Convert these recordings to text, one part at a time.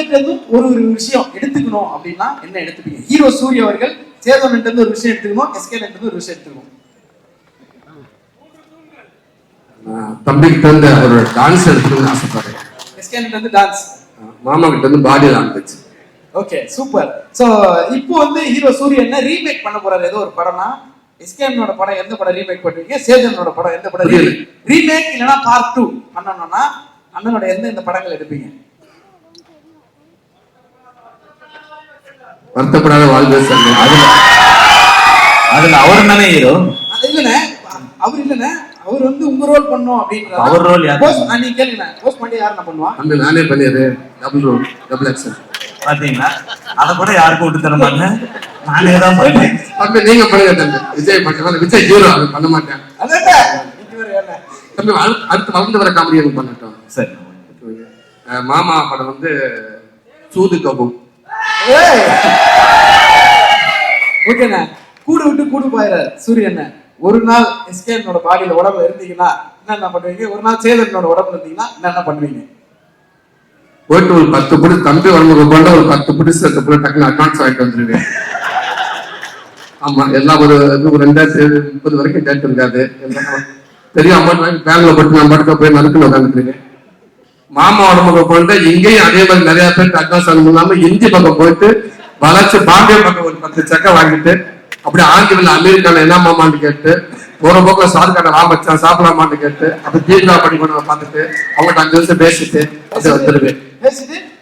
இருந்தும் ஒரு ஒரு விஷயம் எடுத்துக்கணும் அப்படின்னா என்ன எடுத்துப்பீங்க? ஹீரோ சூரிய அவர்கள் சேதவன் இருந்து ஒரு விஷயம் எடுத்துக்கணும்? எஸ்கே இருந்து ஒரு விஷயம் எடுத்துக்கணும்? தம்பிக்கிட்ட இருந்து ஒரு டான்ஸ் எடுக்கணும்னு ஆசைப்படுறேன். எஸ்கே இருந்து டான்ஸ் மாமா கிட்ட இருந்து body language okay super so இப்போ வந்து ஹீரோ சூரியன் ரீமேக் பண்ண போறாரு. ஏதோ ஒரு படம்னா எஸ்கேனோட படம் எந்த படம் ரீமேக் பண்ணுவீங்க சேஜனோட படம் எந்த படம். ரீமேக் இல்லனா பார்ட் டூ பண்ணணும்னா அண்ணனோட எந்த எந்த படங்கள் எடுப்பீங்க? வருத்தப்படாத வாழ்வு சார் அதுல அதுல அவர் தானே ஹீரோ அது இல்லண்ணே. அவர் இல்லண்ணே. அவர் வந்து உங்க ரோல் பண்ணும் அப்படின்றாரு. அவர் role யார் போஸ் நீங்க கேளுங்க போஸ் பண்ணி யாருண்ணா பண்ணுவா? அந்த நானே பண்ணிடு டபுள் ரோல் டபுள் ஆக்ஷன் பாத்தீங்களா? அத கூட யாருக்கும் விட்டு தர மாட்டேன்? நானே தான் பண்ணேன் தம்பி நீங்க பண்ணுங்க தம்பி. விஜய் பண்ண விஜய் ஹீரோ அது பண்ண மாட்டேன். அதான் இது வேற என்ன தம்பி அடுத்து வளர்ந்து வர காமெடி எனக்கு பண்ணட்டும். சரி. மாமா படம் வந்து சூது கபு ஏய் ஓகேண்ணா கூடு விட்டு கூடு போயிடுறாரு சூரியண்ண ஒரு நாள் எஸ்கேனோட பாடியில உடம்புல இருந்தீங்கன்னா என்னென்ன பண்ணுவீங்க? ஒரு நாள் சேதனோட உடம்புல இருந்தீங்கன்னா என்னென்ன பண்ணுவீங்க? போயிட்டு ஒரு பத்து புடி தம்பி வரமுக கொண்ட ஒரு பத்து பிடி செத்து பிடி டக்குனு அட்வான்ஸ் வாங்கிட்டு வந்துருவேன். ஆமா எல்லாம் ஒரு இது ஒரு ரெண்டாயிரத்தி முப்பது வரைக்கும் டேட் இருக்காது பெரிய அமௌண்ட் வாங்கி பேங்க்ல போட்டு நான் பாட்டுக்கு போய் நறுக்குன்னு உட்காந்துருக்கேன் மாமா உடம்புக்கு கொண்டு இங்கேயும் அதே மாதிரி நிறைய பேருக்கு அட்வான்ஸ் வாங்க இல்லாம இந்தி பக்கம் போயிட்டு வளர்ச்சி பாம்பே பக்கம் ஒரு பத்து சக்கை வாங்கிட்டு அப்படியே ஆங்கில அமெரிக்கால என்ன மாமான்னு கேட்டு போற போக்குல சார்காட்ட வா மச்சான் சாப்பிடலாமான்னு கேட்டு அப்படி தீர்க்கா பண்ணி கொண்டு பார்த்துட்டு அவங்ககிட்ட அஞ்சு நிமிஷம் பேசிட்டு அப்படியே வந்துருவேன்.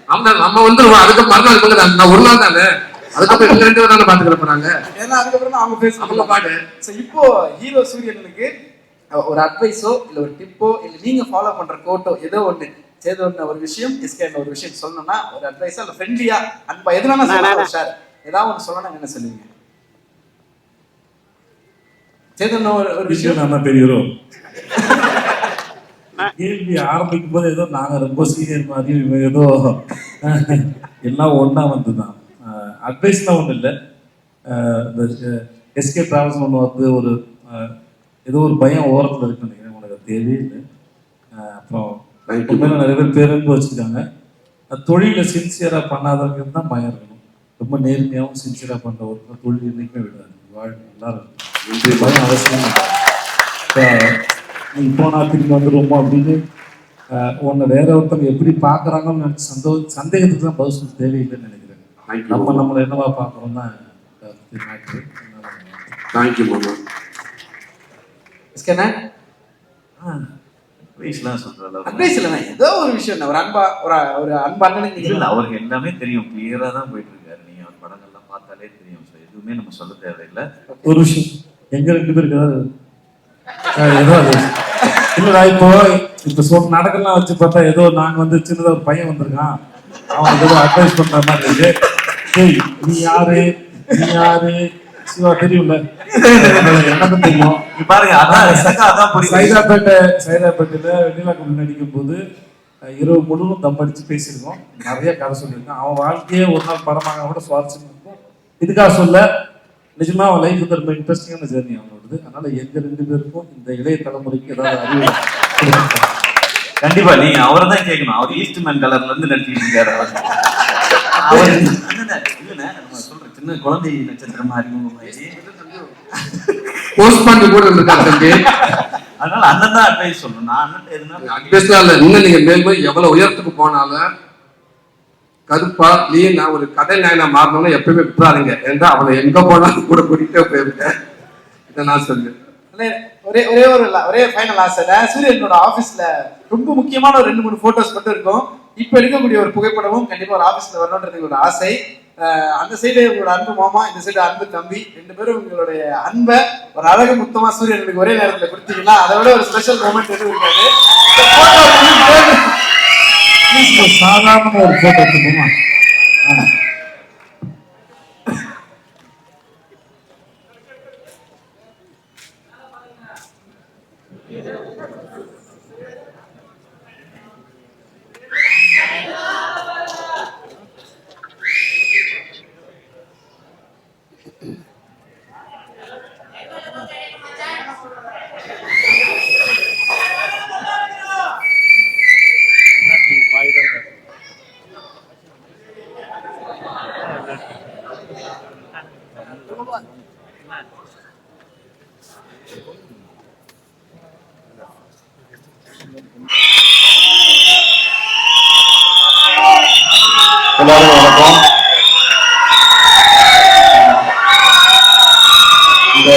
ஆமா நம்ம வந்துருவோம் அதுக்கு மறுநாள் வந்து நான் ஒரு நாள் தானே? அதுக்கப்புறம் ரெண்டு தானே பாத்துக்கிற போறாங்க? ஏன்னா அதுக்கப்புறம் அவங்க அவங்க பேசுவாங்க பாடு. இப்போ ஹீரோ சூரியனுக்கு ஒரு அட்வைஸோ இல்ல ஒரு டிப்போ இல்ல நீங்க ஃபாலோ பண்ற கோட்டோ ஏதோ ஒண்ணு. சேதோன்னு ஒரு விஷயம் எஸ்கேன் ஒரு விஷயம் சொல்லணும்னா ஒரு அட்வைஸா இல்ல ஃப்ரெண்ட்லியா அன்பா எதுனா சொல்லலாம் சார் ஏதாவது ஒன்று சொல்லணும் என்ன சொல்லுவீங்க? சேதன் ஒரு ஒரு விஷயம். விஷயம் நம்ம பெரிய hero. கேள்வி ஆரம்பிக்கும் போது ஏதோ நாங்க ரொம்ப சீனியர் மாதிரி ஏதோ எல்லாம் ஒண்ணா வந்துதான். அட்வைஸ்லாம் ஒன்றும் இல்லை. இந்த எஸ்கே டிராவல்ஸ் ஒன்று வந்து ஒரு ஏதோ ஒரு பயம் ஓரத்தில் இருக்குன்னு நினைக்கிறேன். உனக்கு அது தேவையே இல்லை. அப்புறம். உண்மையில நிறைய பேர் பேரன்பு வச்சுருக்காங்க தொழிலை சின்சியராக பண்ணாதவங்க தான் பயம் இருக்கணும். ரொம்ப நேர்மையாகவும் சின்சியராக பண்ணுற ஒரு தொழில் என்றைக்குமே விடாது. வாழ் நல்லா இருக்கும் பயம் அவசியம் நீ போனா திரும்பி வந்துருவோமோ அப்படின்னு உன்னை வேற ஒருத்தவங்க எப்படி பார்க்குறாங்கன்னு நினச்சி சந்தோ சந்தேகத்துக்கு தான் பதில் சொல்ல தேவையில்லைன்னு நினைக்கிறேன். நம்ம நம்மளை என்னவா பார்க்குறோம் தான் தேங்க்யூ மாமா வயசுலாம் அட்வைஸ் இல்லைண்ணா ஏதோ ஒரு விஷயம். ஒரு அன்பா ஒரு ஒரு அன்பு அண்ணனுக்கு இல்ல அவருக்கு எல்லாமே தெரியும். கிளியரா தான் போயிட்டு இருக்காரு நீங்க அவர் படங்கள்லாம் பார்த்தாலே தெரியும். So, எதுவுமே நம்ம சொல்ல தேவையில்லை. ஒரு விஷயம். எங்க ரெண்டு பேருக்கு ஏதோ அது. இல்லடா இப்போ இப்போ சொல் நடக்கலாம் வச்சு பார்த்தா ஏதோ நாங்க வந்து சின்னதா ஒரு பையன் வந்திருக்கான். அவன் ஏதோ அட்வைஸ் பண்ற மாதிரி இருக்கு. நீ யாரு? நீ யாரு? சிவா தெரியும்ல? எனக்கு தெரியும். பாருங்க அதான் அதான் சைதாப்பேட்டை சைதாப்பேட்டையில வெண்ணிலா கம்பெனி நடிக்கும் போது இரவு முழுவதும் தம் அடிச்சு பேசியிருக்கோம் நிறைய கதை சொல்லியிருக்கோம் அவன் வாழ்க்கையே ஒரு நாள் படமாக கூட சுவாரஸ்யம் இருக்கும். இதுக்காக சொல்ல நிஜமா அவன் லைஃப் வந்து ரொம்ப இன்ட்ரெஸ்டிங்கான ஜேர்னி அவனோடது அதனால எங்க ரெண்டு பேருக்கும் இந்த இளைய தலைமுறைக்கு ஏதாவது அறிவு. கண்டிப்பா நீங்க அவரை தான் கேட்கணும். அவர் ஈஸ்ட் மேன் கலர்ல இருந்து நடிச்சிட்டு இருக்காரு அவர். சின்ன குழந்தை நட்சத்திரமா அறிமுகமாயி. போஸ்ட் பண்ணி கூட இருந்திருக்காரு தம்பி. அதனால அண்ணன் தான் அட்வைஸ் சொல்லணும். நான் அண்ணன் எதுனா அட்வைஸ்லாம் இல்ல இன்னும் நீங்க மேலும் எவ்வளவு உயரத்துக்கு போனாலும் கருப்பா நீ நான் ஒரு கதை நாயனா மாறணும்னு எப்பயுமே விட்டுறாருங்க ஏன்னா அவனை எங்க போனாலும் கூட கூட்டிகிட்டே போயிருக்கேன். இதை நான் சொல்லு. ஒரே ஒரே ஒரு ஒரே ஃபைனல் ஆசை சூரியனோட ஆபீஸ்ல ரொம்ப முக்கியமான ஒரு ரெண்டு மூணு போட்டோஸ் மட்டும் இருக்கும். இப்ப எடுக்கக்கூடிய ஒரு புகைப்படமும் கண்டிப்பா ஒரு ஆபீஸ்ல வரணுன்றது எங்களோட ஆசை. அந்த சைடு உங்களோட அன்பு மாமா இந்த சைடு அன்பு தம்பி ரெண்டு பேரும் உங்களுடைய அன்பை ஒரு அழகு முத்தமா சூரியனுக்கு ஒரே நேரத்தில் கொடுத்தீங்கன்னா அதை விட ஒரு ஸ்பெஷல் மூமெண்ட் எதுவும் இருக்காது. சாதாரண ஒரு போட்டோ எடுத்துக்கோமா எல்லாரும் வணக்கம். இந்த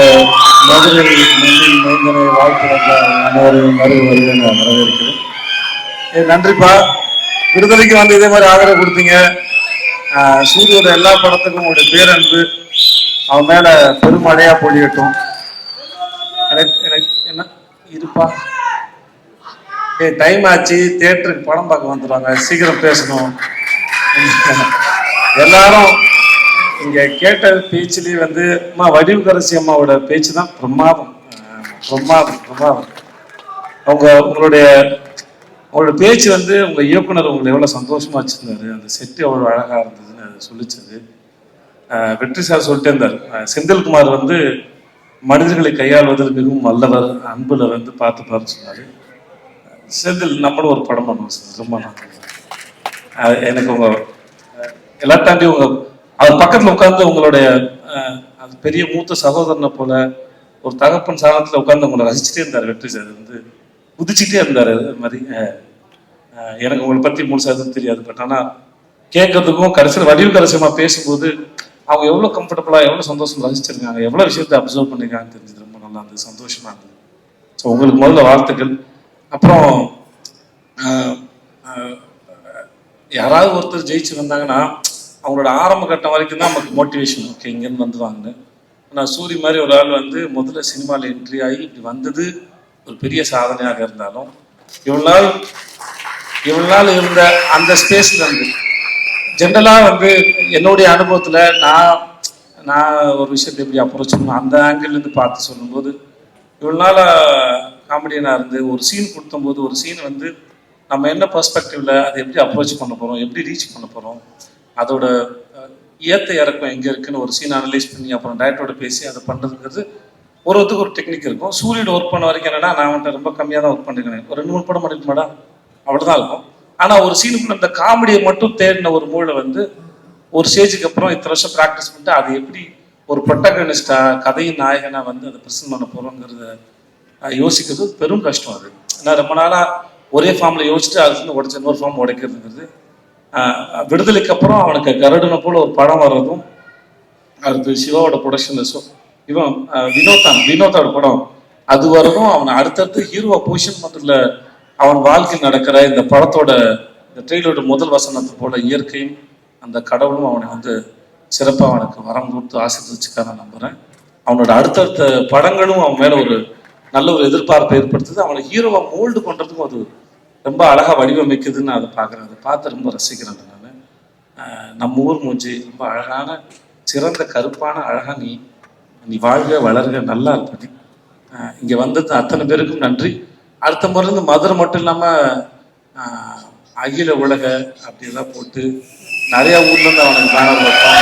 மதுரை நன்றி மைந்தனை வாழ்த்து அனைவரையும் மறு வருகை நான் வரவேற்கிறேன். நன்றிப்பா. விடுதலைக்கு வந்து இதே மாதிரி ஆதரவு கொடுத்தீங்க. ஆஹ், சூரியோட எல்லா படத்துக்கும் உங்களுடைய பேரன்பு. அவன் மேல பெருமழையா பொழியட்டும். எனக்கு எனக்கு என்ன? இருப்பா. டைம் ஆச்சு. தியேட்டருக்கு படம் பார்க்க வந்துடுவாங்க சீக்கிரம் பேசணும். எல்லாரும் இங்க கேட்ட பேச்சுலேயே வந்து அம்மா வடிவுக்கரசி அம்மாவோட பேச்சு தான் பிரமாதம். பிரமாதம் பிரமாதம். அவங்க உங்களுடைய உங்களோட பேச்சு வந்து உங்க இயக்குனர் உங்களை எவ்வளவு சந்தோஷமா வச்சிருந்தாரு. அந்த செட்டு எவ்வளவு அழகா இருந்ததுன்னு சொல்லிச்சது. வெற்றி சார் சொல்லிட்டே இருந்தார். செந்தில்குமார் வந்து மனிதர்களை கையாள்வதில் மிகவும் வல்லவர் அன்புல வந்து பார்த்துப்பாருன்னு சொன்னாரு. செந்தில் நம்மளும் ஒரு படம் பண்ணுவோம் சார். ரொம்ப நன்றி எனக்கு உங்க எல்லாம் தாண்டி உங்க அது பக்கத்துல உட்கார்ந்து உங்களுடைய அது பெரிய மூத்த சகோதரனை போல ஒரு தகப்பன் சாதனத்துல உட்கார்ந்து உங்களை ரசிச்சுட்டே இருந்தார் வெற்றி சார். வந்து குதிச்சுட்டே இருந்தார் அது மாதிரி. எனக்கு உங்களை பத்தி முழுசா எதுவும் தெரியாது. பட் ஆனா கேட்கறதுக்கும் கடைசியில் வடிவு கரசியமா பேசும்போது அவங்க எவ்வளவு கம்ஃபர்டபுளா எவ்வளவு சந்தோஷம் ரசிச்சிருக்காங்க எவ்வளவு விஷயத்தை அப்சர்வ் பண்ணிருக்காங்கன்னு தெரிஞ்சது. ரொம்ப நல்லா இருந்தது. சந்தோஷமா இருந்தது. ஸோ உங்களுக்கு முதல்ல வாழ்த்துக்கள். அப்புறம் யாராவது ஒருத்தர் ஜெயிச்சு வந்தாங்கன்னா அவங்களோட ஆரம்ப கட்டம் வரைக்கும் தான் நமக்கு மோட்டிவேஷன் ஓகே இங்கேருந்து வந்துருவாங்கன்னு ஆனால் சூரி மாதிரி ஒரு ஆள் வந்து முதல்ல சினிமாவில் என்ட்ரி ஆகி இப்படி வந்தது ஒரு பெரிய சாதனையாக இருந்தாலும் இவ்வளவு நாள் இவ்வளவு நாள் இருந்த அந்த ஸ்பேஸ்ல இருந்து ஜென்ரலாக வந்து என்னுடைய அனுபவத்தில் நான் நான் ஒரு விஷயத்தை எப்படி அப்ரோச் பண்ணுவேன் அந்த angle இருந்து பார்த்து சொல்லும்போது இவ்வளோ நாள் காமெடியனாக இருந்து ஒரு சீன் கொடுத்தம்போது ஒரு சீன் வந்து நம்ம என்ன பர்ஸ்பெக்டிவில் அதை எப்படி அப்ரோச் பண்ண போகிறோம் எப்படி ரீச் பண்ண போகிறோம் அதோட ஏற்ற ஏத்த இறக்கம் எங்கே இருக்குன்னு ஒரு சீன் அனலைஸ் பண்ணி அப்புறம் டேரக்டரோட பேசி அதை பண்ணுறதுங்கிறது ஒரு ஒருத்துக்கு ஒரு டெக்னிக் இருக்கும். சூரியன் ஒர்க் பண்ண வரைக்கும் என்னன்னா நான் வந்துட்டு ரொம்ப கம்மியாக தான் ஒர்க் பண்ணிருக்கேன் ஒரு ரெண்டு மூணு படம் பண்ணிருக்க மாட்டா அவ்வளோதான் இருக்கும். ஆனால் ஒரு சீனுக்குள்ள அந்த காமெடியை மட்டும் தேடின ஒரு மூளை வந்து ஒரு ஸ்டேஜுக்கு அப்புறம் இத்தனை வருஷம் ப்ராக்டிஸ் பண்ணிட்டு அது எப்படி ஒரு ப்ரொட்டகனிஸ்டா கதையின் நாயகனாக வந்து அதை பிரசன்ட் பண்ண போகிறோங்கிறத யோசிக்கிறது பெரும் கஷ்டம் அது. நான் ரொம்ப நாளாக ஒரே ஃபார்மில் யோசிச்சுட்டு அதுக்கு உடச்சு இன்னொரு ஃபார்ம் உடைக்கிறதுங்கிறது விடுதலைக்கு அப்புறம் அவனுக்கு கருடனை போல் ஒரு படம் வர்றதும் அடுத்து சிவாவோட ப்ரொடக்ஷன் ஸோ இவன் அஹ், வினோதான் வினோத்தோட படம். அது வரதும் அவனை அடுத்தடுத்து ஹீரோ பொசிஷன் பண்றதுல அவன் வாழ்க்கையில் நடக்கிற இந்த படத்தோட இந்த ட்ரெயிலோட முதல் வசனத்தை போல இயற்கையும் அந்த கடவுளும் அவனை வந்து சிறப்பாக அவனுக்கு வரம் கொடுத்து ஆசீர்வதிச்சுக்க நம்புகிறேன் நம்புறேன். அவனோட அடுத்தடுத்த படங்களும் அவன் மேலே ஒரு நல்ல ஒரு எதிர்பார்ப்பை ஏற்படுத்துது. அவனை ஹீரோவை மோல்டு பண்ணுறதுக்கும் அது ரொம்ப அழகாக வடிவமைக்குதுன்னு அதை பார்க்குறேன். அதை பார்த்து ரொம்ப ரசிக்கிறேன் நான் நம்ம ஊர் மூஞ்சி ரொம்ப அழகான சிறந்த கருப்பான அழகாக நீ நீ வாழ்க வளர்க நல்லா இருப்ப நீ. வந்தது அத்தனை பேருக்கும் நன்றி. அடுத்த முறையிலேருந்து மதுரை மட்டும் இல்லாமல் அகில உலக அப்படியெல்லாம் போட்டு நிறையா ஊர்லேருந்து அவனுக்கு பேனர் வைப்பான்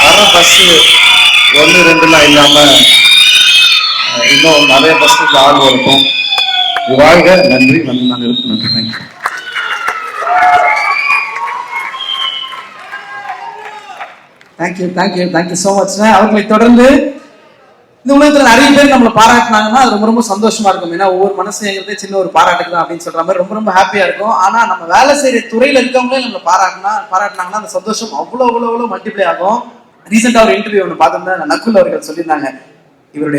வர பஸ்ஸு ஒன்று ரெண்டுலாம் இல்லாமல் இன்னும் நிறைய பஸ் ஆர்வம் இருக்கும். வாழ்க. நன்றி. வந்து நான் இருக்கணும் thank you thank you thank you thank you so much அவர்களை தொடர்ந்து இந்த உலகத்தில் நிறைய பேர் நம்மளை பாராட்டினாங்கன்னா அது ரொம்ப ரொம்ப சந்தோஷமா இருக்கும். ஏன்னா ஒவ்வொரு மனசுங்கிறதே சின்ன ஒரு பாராட்டுக்கு தான் அப்படின்னு சொல்ற மாதிரி ரொம்ப ரொம்ப ஹாப்பியா இருக்கும். ஆனா நம்ம வேலை செய்யற துறையில இருக்கவங்களே நம்மளை பாராட்டினா பாராட்டினாங்கன்னா அந்த சந்தோஷம் அவ்வளோ அவ்வளோ அவ்வளோ மல்டிப்ளை ஆகும். ரீசெண்டாக ஒரு இன்டர்வியூ ஒன்று பார்த்தோம்னா நக்குல் அவர்கள் சொல்லியிருந்தாங்க. இவருடைய